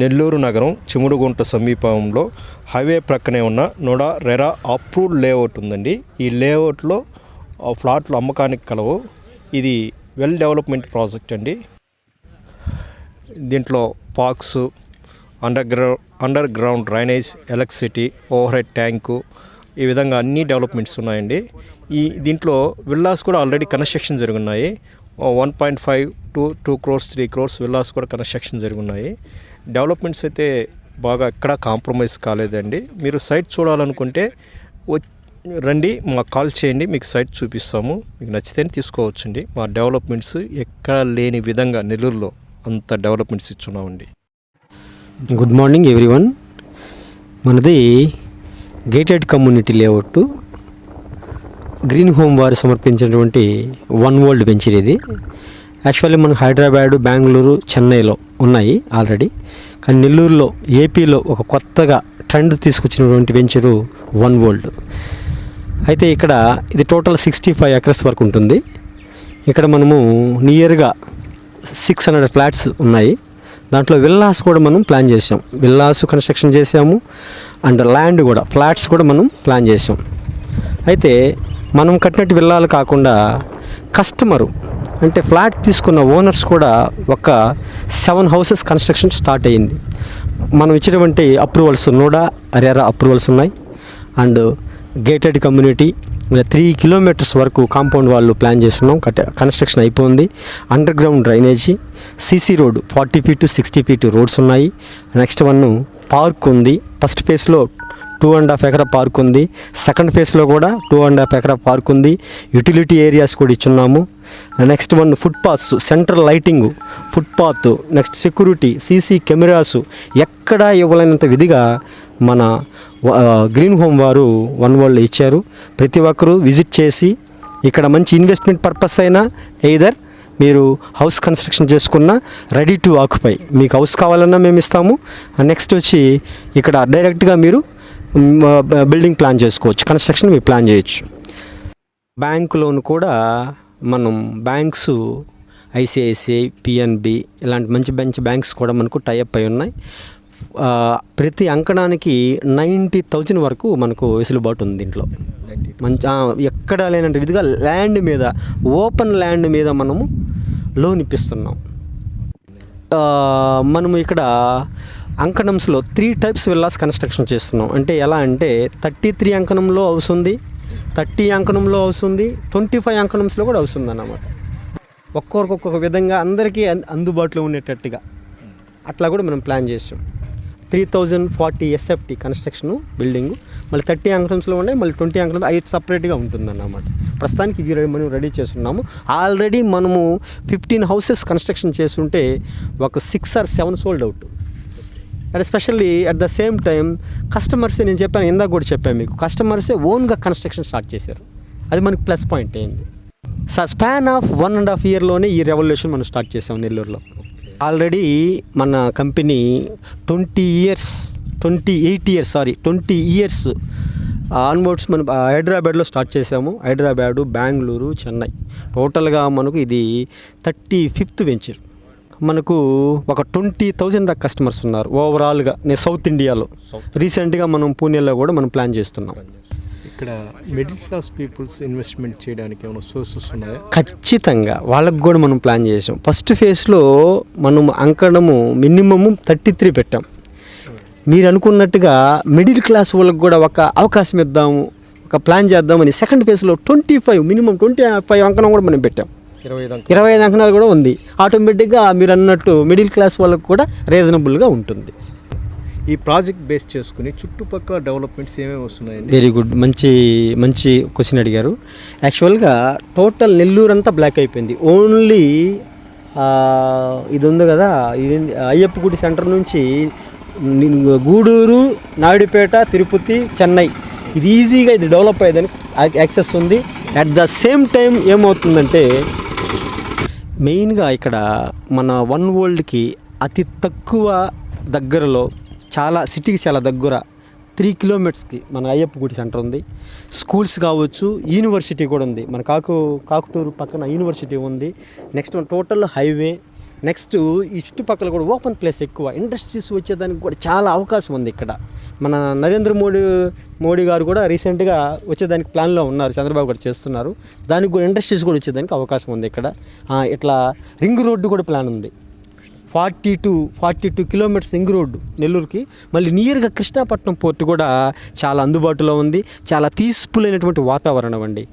నెల్లూరు నగరం చిముడుగుంట సమీపంలో హైవే ప్రక్కనే ఉన్న నోడా రెరా అప్రూవ్డ్ లేఅవుట్ ఉందండి. ఈ లేఅవుట్లో ఫ్లాట్లు అమ్మకానికి కలవు. ఇది వెల్ డెవలప్మెంట్ ప్రాజెక్ట్ అండి. దీంట్లో parks underground underground drainage electricity overhead tank ఈ విధంగా అన్ని డెవలప్మెంట్స్ ఉన్నాయండి. ఈ దీంట్లో విల్లాస్ కూడా already construction జరుగున్నాయి one point five to two crores three crores villas కూడా కన్స్ట్రక్షన్ జరుగున్నాయి డెవలప్మెంట్స్ అయితే బాగా ఎక్కడా కాంప్రమైజ్ కాలేదండి. మీరు సైట్ చూడాలనుకుంటే వ- రండి మాకు కాల్ చేయండి మీకు సైట్ చూపిస్తాము. మీకు నచ్చితేనే తీసుకోవచ్చండి. మా డెవలప్మెంట్స్ ఎక్కడ లేని విధంగా నెల్లూరులో అంత డెవలప్మెంట్స్ ఇచ్చున్నామండి. Good morning everyone. మనది gated community layout. Green home వారు సమర్పించినటువంటి వన్ వరల్డ్ వెంచర్ ఇది. యాక్చువల్లీ మనకు హైదరాబాదు బెంగళూరు చెన్నైలో ఉన్నాయి ఆల్రెడీ. కానీ నెల్లూరులో ఏపీలో ఒక కొత్తగా ట్రెండ్ తీసుకొచ్చినటువంటి వెంచరు వన్ వరల్డ్. అయితే ఇక్కడ ఇది టోటల్ సిక్స్టీ ఫైవ్ ఎకర్స్ వరకు ఉంటుంది. ఇక్కడ మనము నియర్గా సిక్స్ హండ్రెడ్ ఫ్లాట్స్ ఉన్నాయి. దాంట్లో విల్లాస్ కూడా మనం ప్లాన్ చేసాం విల్లాస్ కన్స్ట్రక్షన్ చేసాము అండ్ ల్యాండ్ కూడా ఫ్లాట్స్ కూడా మనం ప్లాన్ చేసాం అయితే మనం కట్టినట్టు విల్లాలు కాకుండా కస్టమరు అంటే ఫ్లాట్ తీసుకున్న ఓనర్స్ కూడా ఒక సెవెన్ హౌసెస్ కన్స్ట్రక్షన్ స్టార్ట్ అయ్యింది. మనం ఇచ్చినటువంటి అప్రూవల్స్ నోడా అరేరా అప్రూవల్స్ ఉన్నాయి. అండ్ గేటెడ్ కమ్యూనిటీ ఇలా త్రీ కిలోమీటర్స్ వరకు కాంపౌండ్ వాళ్ళు ప్లాన్ చేస్తున్నాం. కట్ కన్స్ట్రక్షన్ అయిపోయింది. Underground drainage CC road forty feet sixty feet roads ఉన్నాయి. నెక్స్ట్ వన్ పార్క్ ఉంది. ఫస్ట్ ఫేజ్లో టూ అండ్ హాఫ్ ఎకరా పార్క్ ఉంది. సెకండ్ ఫేజ్లో కూడా టూ అండ్ హాఫ్ ఎకరా పార్క్ ఉంది. యూటిలిటీ ఏరియాస్ కూడా ఇచ్చున్నాము. Next one footpaths central lighting footpath next security CC cameras ఎక్కడా ఇవ్వలేనంత విధిగా మన గ్రీన్ హోమ్ వారు వన్ వరల్డ్ ఇచ్చారు. ప్రతి ఒక్కరూ విజిట్ చేసి ఇక్కడ మంచి ఇన్వెస్ట్మెంట్ పర్పస్ అయినా ఎయిదర్ మీరు హౌస్ కన్స్ట్రక్షన్ చేసుకున్న రెడీ టు ఆక్యుపై. మీకు హౌస్ కావాలన్నా మేము ఇస్తాము. నెక్స్ట్ వచ్చి ఇక్కడ డైరెక్ట్గా మీరు బిల్డింగ్ ప్లాన్ చేసుకోవచ్చు కన్స్ట్రక్షన్ మీరు ప్లాన్ చేయొచ్చు. బ్యాంక్ లోన్ కూడా మనం బ్యాంక్స్ ఐసిఐసిఐ పిఎన్బి ఇలాంటి మంచి మంచి బ్యాంక్స్ కూడా మనకు టైఅప్ అయి ఉన్నాయి. ప్రతి అంకణానికి నైంటీ థౌజండ్ వరకు మనకు వెసులుబాటు ఉంది దీంట్లో. మంచి ఎక్కడా లేనంటే విధిగా ల్యాండ్ మీద ఓపెన్ ల్యాండ్ మీద మనము లోన్ ఇప్పిస్తున్నాం. మనము ఇక్కడ అంకణంస్లో త్రీ టైప్స్ విల్లాస్ కన్స్ట్రక్షన్ చేస్తున్నాం. అంటే ఎలా అంటే థర్టీ త్రీ అంకణంలో అవుతుంది థర్టీ అంకణంలో అవుతుంది ట్వంటీ ఫైవ్ అంకణంస్లో కూడా అవుతుంది అన్నమాట ఒక్కొక్కరికి ఒక్కొక్క విధంగా అందరికీ అన్- అందుబాటులో ఉండేటట్టుగా అట్లా కూడా మనం ప్లాన్ చేసాం. Three thousand forty SFT construction building మళ్ళీ థర్టీ అంకణంస్లో ఉన్నాయి మళ్ళీ ట్వంటీ అంకణం అవి సపరేట్గా ఉంటుందన్నమాట. ప్రస్తుతానికి ఇవి రెడీ- మనం రెడీ చేస్తున్నాము. ఆల్రెడీ మనము ఫిఫ్టీన్ హౌసెస్ కన్స్ట్రక్షన్ చేస్తుంటే ఒక six or seven sold out and especially at the same time customers నేను చెప్పాను ఇందాక కూడా చెప్పాను మీకు కస్టమర్సే ఓన్గా కన్స్ట్రక్షన్ స్టార్ట్ చేశారు. అది మనకి ప్లస్ పాయింట్ అయింది. స span of one and half ఇయర్లోనే ఈ రెవల్యూషన్ మనం స్టార్ట్ చేసాం నెల్లూరులో. ఆల్రెడీ మన company twenty years twenty eight years sorry twenty years onwards మనం uh, హైదరాబాద్లో స్టార్ట్ చేసాము హైదరాబాదు బెంగళూరు చెన్నై. టోటల్గా మనకు ఇది థర్టీ ఫిఫ్త్ వెంచర్ మనకు ఒక ట్వంటీ థౌజండ్ దాకా కస్టమర్స్ ఉన్నారు ఓవరాల్గా నేను సౌత్ ఇండియాలో. రీసెంట్గా మనం పూణేలో కూడా మనం ప్లాన్ చేస్తున్నాం. ఇక్కడ మిడిల్ క్లాస్ పీపుల్స్ ఇన్వెస్ట్మెంట్ చేయడానికి ఏమైనా సోర్సెస్ ఉన్నాయా? ఖచ్చితంగా వాళ్ళకు కూడా మనం ప్లాన్ చేసాం. ఫస్ట్ ఫేజ్లో మనం అంకణము మినిమము థర్టీ త్రీ పెట్టాం. మీరు అనుకున్నట్టుగా మిడిల్ క్లాస్ వాళ్ళకి కూడా ఒక అవకాశం ఇద్దాము ఒక ప్లాన్ చేద్దామని సెకండ్ ఫేజ్లో twenty five minimum twenty five అంకణం కూడా మనం పెట్టాం. ఇరవై ఐదు అంకణాలు. కూడా ఉంది. ఆటోమేటిక్గా మీరు అన్నట్టు మిడిల్ క్లాస్ వాళ్ళకు కూడా రీజనబుల్గా ఉంటుంది. ఈ ప్రాజెక్ట్ బేస్ చేసుకుని చుట్టుపక్కల డెవలప్మెంట్స్ ఏమేమి వస్తున్నాయండి? వెరీ గుడ్ మంచి మంచి క్వశ్చన్ అడిగారు. యాక్చువల్గా టోటల్ నెల్లూరు అంతా బ్లాక్ అయిపోయింది. ఓన్లీ ఇది ఉంది కదా ఇది అయ్యప్ప గుడి సెంటర్ నుంచి గూడూరు నాయుడుపేట తిరుపతి చెన్నై. ఇది ఈజీగా ఇది డెవలప్ అయ్యేదని యాక్సెస్ ఉంది. అట్ ద సేమ్ టైం ఏమవుతుందంటే మెయిన్గా ఇక్కడ మన వన్ వరల్డ్కి అతి తక్కువ దగ్గరలో చాలా సిటీకి చాలా దగ్గర త్రీ కిలోమీటర్స్కి మన అయ్యప్ప గుడి సెంటర్ ఉంది. స్కూల్స్ కావచ్చు యూనివర్సిటీ కూడా ఉంది. మన కాకు కాకుటూరు పక్కన యూనివర్సిటీ ఉంది. నెక్స్ట్ టోటల్ హైవే నెక్స్ట్ ఈ చుట్టుపక్కల కూడా ఓపెన్ ప్లేస్ ఎక్కువ. ఇండస్ట్రీస్ వచ్చేదానికి కూడా చాలా అవకాశం ఉంది ఇక్కడ. మన నరేంద్ర మోడీ మోడీ గారు కూడా రీసెంట్గా వచ్చేదానికి ప్లాన్లో ఉన్నారు. చంద్రబాబు గారు చేస్తున్నారు. దానికి కూడా ఇండస్ట్రీస్ కూడా వచ్చేదానికి అవకాశం ఉంది ఇక్కడ. ఇట్లా రింగ్ రోడ్డు కూడా ప్లాన్ ఉంది. Forty two forty two kilometres ring road నెల్లూరుకి. మళ్ళీ నియర్గా కృష్ణాపట్నం పోర్టు కూడా చాలా అందుబాటులో ఉంది. చాలా పీస్ఫుల్ అయినటువంటి వాతావరణం అండి.